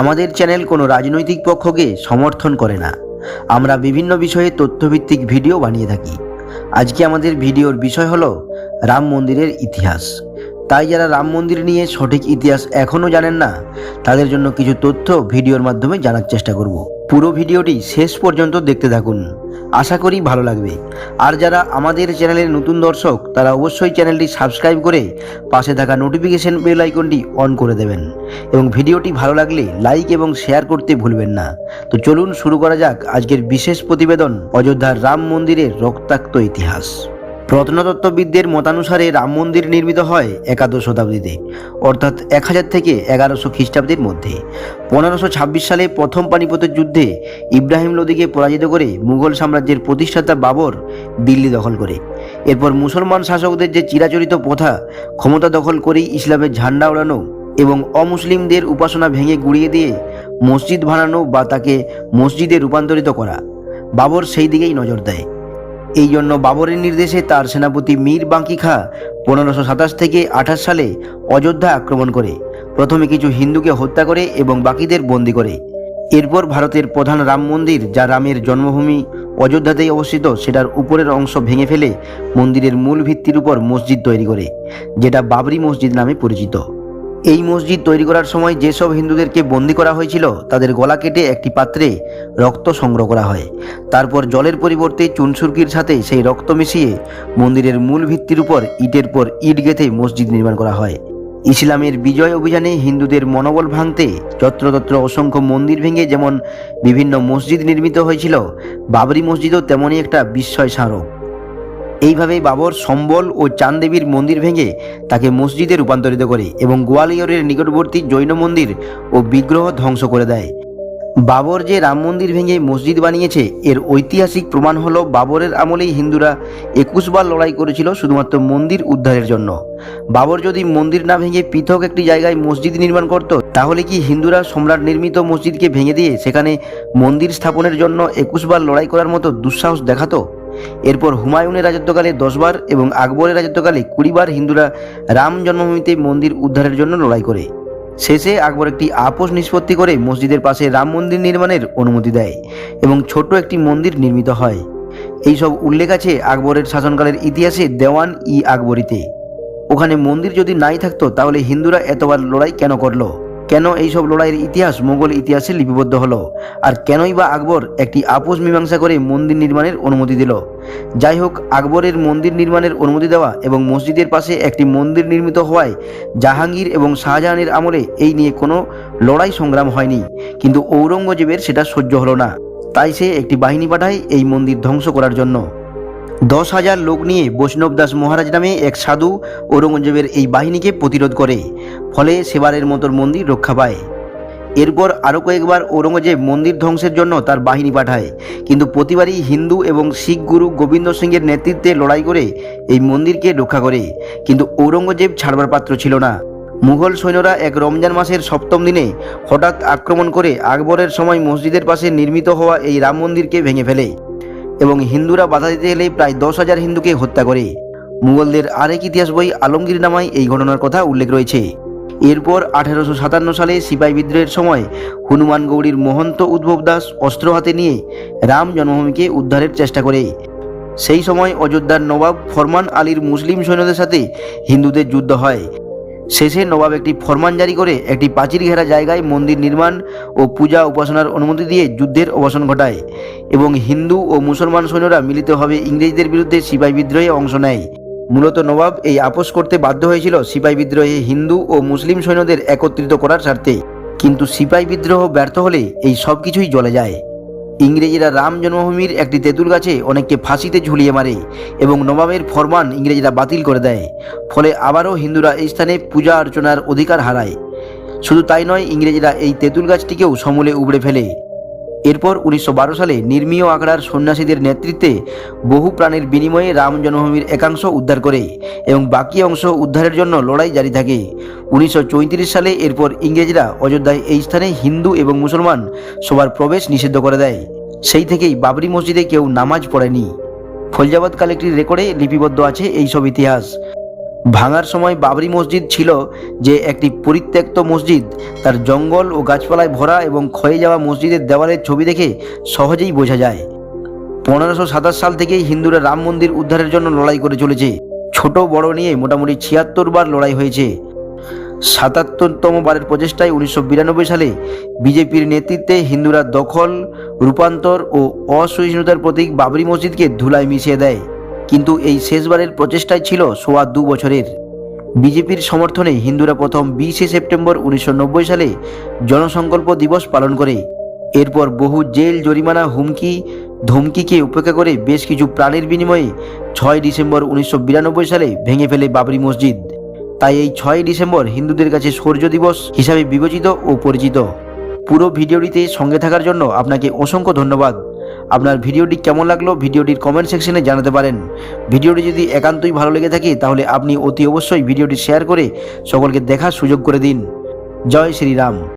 আমাদের চ্যানেল কোনো রাজনৈতিক পক্ষকে সমর্থন করে না। আমরা বিভিন্ন বিষয়ে তথ্যভিত্তিক ভিডিও বানিয়ে থাকি। আজকে আমাদের ভিডিওর বিষয় হলো রাম মন্দিরের ইতিহাস। তাই যারা রাম মন্দির নিয়ে সঠিক ইতিহাস এখনও জানেন না, তাদের জন্য কিছু তথ্য ভিডিওর মাধ্যমে জানার চেষ্টা করব। পুরো ভিডিওটি শেষ পর্যন্ত দেখতে থাকুন। আশা করি ভালো লাগবে। আর যারা আমাদের চ্যানেলের নতুন দর্শক, তারা অবশ্যই চ্যানেলটি সাবস্ক্রাইব করে পাশে থাকা নোটিফিকেশন বেল আইকনটি অন করে দেবেন। এবং ভিডিওটি ভালো লাগলে লাইক এবং শেয়ার করতে ভুলবেন না। তো চলুন শুরু করা যাক আজকের বিশেষ প্রতিবেদন অযোধ্যার রাম মন্দিরের রক্তাক্ত ইতিহাস। প্রত্নতত্ত্ববিদদের মতানুসারে রাম মন্দির নির্মিত হয় একাদশ শতাব্দীতে, অর্থাৎ এক হাজার থেকে এগারোশো খ্রিস্টাব্দের মধ্যে। পনেরোশো ছাব্বিশ সালে প্রথম পানিপথের যুদ্ধে ইব্রাহিম লোদিকে পরাজিত করে মুঘল সাম্রাজ্যের প্রতিষ্ঠাতা বাবর দিল্লি দখল করে। এরপর মুসলমান শাসকদের যে চিরাচরিত প্রথা, ক্ষমতা দখল করেই ইসলামের ঝান্ডা ওড়ানো এবং অমুসলিমদের উপাসনা ভেঙে গুড়িয়ে দিয়ে মসজিদ বানানো বা তাকে মসজিদে রূপান্তরিত করা, বাবর সেই দিকেই নজর দেয়। এই জন্য বাবরের নির্দেশে তার সেনাপতি মীর বাঙ্কি খা পনেরোশো সাতাশ থেকে আঠাশ সালে অযোধ্যা আক্রমণ করে। প্রথমে কিছু হিন্দুকে হত্যা করে এবং বাকিদের বন্দি করে। এরপর ভারতের প্রধান রাম মন্দির, যা রামের জন্মভূমি অযোধ্যাতেই অবস্থিত, সেটার উপরের অংশ ভেঙে ফেলে মন্দিরের মূল ভিত্তির উপর মসজিদ তৈরি করে, যেটা বাবরি মসজিদ নামে পরিচিত। এই মসজিদ তৈরি করার সময় যেসব হিন্দুদেরকে বন্দি করা হয়েছিল, তাদের গলা কেটে একটি পাত্রে রক্ত সংগ্রহ করা হয়। তারপর জলের পরিবর্তে চুনসুরকির সাথে সেই রক্ত মিশিয়ে মন্দিরের মূল ভিত্তির উপর ইটের পর ইট গেঁথে মসজিদ নির্মাণ করা হয়। ইসলামের বিজয় অভিযানে হিন্দুদের মনোবল ভাঙতে যত্রতত্র অসংখ্য মন্দির ভেঙে যেমন বিভিন্ন মসজিদ নির্মিত হয়েছিল, বাবরি মসজিদও তেমনই একটা বিস্ময় স্মারক এইভাবেই বাবর সম্বল ও চাঁদদেবীর মন্দির ভেঙে তাকে মসজিদে রূপান্তরিত করে এবং গোয়ালিয়রের নিকটবর্তী জৈন মন্দির ও বিগ্রহ ধ্বংস করে দেয়। বাবর যে রাম মন্দির ভেঙে মসজিদ বানিয়েছে, এর ঐতিহাসিক প্রমাণ হলো বাবরের আমলেই হিন্দুরা একুশবার লড়াই করেছিল শুধুমাত্র মন্দির উদ্ধারের জন্য। বাবর যদি মন্দির না ভেঙে পৃথক একটি জায়গায় মসজিদ নির্মাণ করত, তাহলে কি হিন্দুরা সম্রাট নির্মিত মসজিদকে ভেঙে দিয়ে সেখানে মন্দির স্থাপনের জন্য একুশবার লড়াই করার মতো দুঃসাহস দেখাতো? এরপর হুমায়ুনের রাজত্বকালে দশবার এবং আকবরের রাজত্বকালে কুড়িবার হিন্দুরা রাম জন্মভূমিতে মন্দির উদ্ধারের জন্য লড়াই করে। শেষে আকবর একটি আপোষ নিষ্পত্তি করে মসজিদের পাশে রাম মন্দির নির্মাণের অনুমতি দেয় এবং ছোট একটি মন্দির নির্মিত হয়। এই সব উল্লেখ আছে আকবরের শাসনকালের ইতিহাসে দেওয়ান ই আকবরীতে। ওখানে মন্দির যদি নাই থাকতো তাহলে হিন্দুরা এতবার লড়াই কেন করল? কেন এই সব লড়াইয়ের ইতিহাস মোগল ইতিহাসে লিপিবদ্ধ হলো? আর কেনই বা আকবর একটি আপোষ মীমাংসা করে মন্দির নির্মাণের অনুমতি দিল? যাই হোক, আকবরের মন্দির নির্মাণের অনুমতি দেওয়া এবং মসজিদের পাশে একটি মন্দির নির্মিত হওয়ায় জাহাঙ্গীর এবং শাহজাহানের আমলে এই নিয়ে কোনো লড়াই সংগ্রাম হয়নি। কিন্তু ঔরঙ্গজেবের সেটা সহ্য হলো না। তাই সে একটি বাহিনী পাঠায় এই মন্দির ধ্বংস করার জন্য। দশ হাজার লোক নিয়ে বৈষ্ণব দাস মহারাজ নামে এক সাধু ঔরঙ্গজেবের এই বাহিনীকে প্রতিরোধ করে। ফলে সেবারের মতোর মন্দির রক্ষা পায়। এরপর আরও কয়েকবার ঔরঙ্গজেব মন্দির ধ্বংসের জন্য তার বাহিনী পাঠায়। কিন্তু প্রতিবারই হিন্দু এবং শিখ গুরু গোবিন্দ সিংয়ের নেতৃত্বে লড়াই করে এই মন্দিরকে রক্ষা করে। কিন্তু ঔরঙ্গজেব ছাড়বার পাত্র ছিল না। মুঘল সৈন্যরা এক রমজান মাসের সপ্তম দিনে হঠাৎ আক্রমণ করে আকবরের সময় মসজিদের পাশে নির্মিত হওয়া এই রাম মন্দিরকে ভেঙে ফেলে। এবং হিন্দুরা বাধা দিতে এলে প্রায় দশ হাজার হিন্দুকে হত্যা করে। মুঘলদের আরেক ইতিহাস বই আলমগীর নামায় এই ঘটনার কথা উল্লেখ রয়েছে। এরপর আঠেরোশো সাতান্ন সালে সিপাহী বিদ্রোহের সময় হনুমান গৌরীর মহন্ত উদ্ভব দাস অস্ত্র হাতে নিয়ে রাম জন্মভূমিকে উদ্ধারের চেষ্টা করে। সেই সময় অযোধ্যার নবাব ফরমান আলীর মুসলিম সৈন্যদের সাথে হিন্দুদের যুদ্ধ হয়। শেষে নবাব একটি ফরমান জারি করে একটি প্রাচীর ঘেরা জায়গায় মন্দির নির্মাণ ও পূজা উপাসনার অনুমতি দিয়ে যুদ্ধের অবসান ঘটায় এবং হিন্দু ও মুসলমান সৈন্যরা মিলিতভাবে ইংরেজদের বিরুদ্ধে সিপাহী বিদ্রোহে অংশ নেয়। মূলত নবাব এই আপোষ করতে বাধ্য হয়েছিল সিপাহী বিদ্রোহে হিন্দু ও মুসলিম সৈন্যদের একত্রিত করার স্বার্থে। কিন্তু সিপাহী বিদ্রোহ ব্যর্থ হলে এই সব কিছুই জ্বলে যায়। ইংরেজরা রাম জন্মভূমির একটি তেঁতুল গাছে অনেককে ফাঁসিতে ঝুলিয়ে মারে এবং নবাবের ফরমান ইংরেজরা বাতিল করে দেয়। ফলে আবারও হিন্দুরা এই স্থানে পূজা অর্চনার অধিকার হারায়। শুধু তাই নয়, ইংরেজরা এই তেঁতুল গাছটিকেও সমূলে উবড়ে ফেলে। এরপর উনিশশো বারো সালে নির্মীয় আখড়ার সন্ন্যাসীদের নেতৃত্বে বহু প্রাণের বিনিময়ে রাম জন্মভূমির একাংশ উদ্ধার করে এবং বাকি অংশ উদ্ধারের জন্য লড়াই জারি থাকে। উনিশশো চৌত্রিশ সালে এরপর ইংরেজরা অযোধ্যায় এই স্থানে হিন্দু এবং মুসলমান সবার প্রবেশ নিষিদ্ধ করে দেয়। সেই থেকেই বাবরি মসজিদে কেউ নামাজ পড়েনি। ফৈজাবাদ কালেক্টরির রেকর্ডে লিপিবদ্ধ আছে এইসব ইতিহাস। ভাঙার সময় বাবরি মসজিদ ছিল যে একটি পরিত্যক্ত মসজিদ। তার জঙ্গল ও গাছপালায় ভরা এবং ক্ষয়ে যাওয়া মসজিদের দেওয়ালের ছবি দেখে সহজেই বোঝা যায়। পনেরোশো সাতাশ সাল থেকেই হিন্দুরা রাম মন্দির উদ্ধারের জন্য লড়াই করে চলেছে। ছোট বড় নিয়ে মোটামুটি ছিয়াত্তর বার লড়াই হয়েছে। সাতাত্তরতম বারের প্রচেষ্টায় উনিশশো বিরানব্বই সালে বিজেপির নেতৃত্বে হিন্দুরা দখল, রূপান্তর ও অসহিষ্ণুতার প্রতীক বাবরি মসজিদকে ধুলায় মিশিয়ে দেয়। কিন্তু এই শেষবারের প্রচেষ্টায় ছিল সোয়া দু বছরের। বিজেপির সমর্থনে হিন্দুরা প্রথম বিশে সেপ্টেম্বর উনিশশো নব্বই সালে জনসংকল্প দিবস পালন করে। এরপর বহু জেল, জরিমানা, হুমকি, ধমকিকে উপেক্ষা করে বেশ কিছু প্রাণের বিনিময়ে ছয় ডিসেম্বর উনিশশো বিরানব্বই সালে ভেঙে ফেলে বাবরি মসজিদ। তাই এই ছয় ডিসেম্বর হিন্দুদের কাছে সূর্য দিবস হিসাবে বিবেচিত ও পরিচিত। পুরো ভিডিওটিতে সঙ্গে থাকার জন্য আপনাকে অসংখ্য ধন্যবাদ। আপনার ভিডিওটি কেমন লাগল ভিডিওটির কমেন্ট সেকশনে জানাতে পারেন। ভিডিওটি যদি একান্তই ভালো লেগে থাকে, তাহলে আপনি অতি অবশ্যই ভিডিওটি শেয়ার করে সকলকে দেখার সুযোগ করে দিন। জয় শ্রীরাম।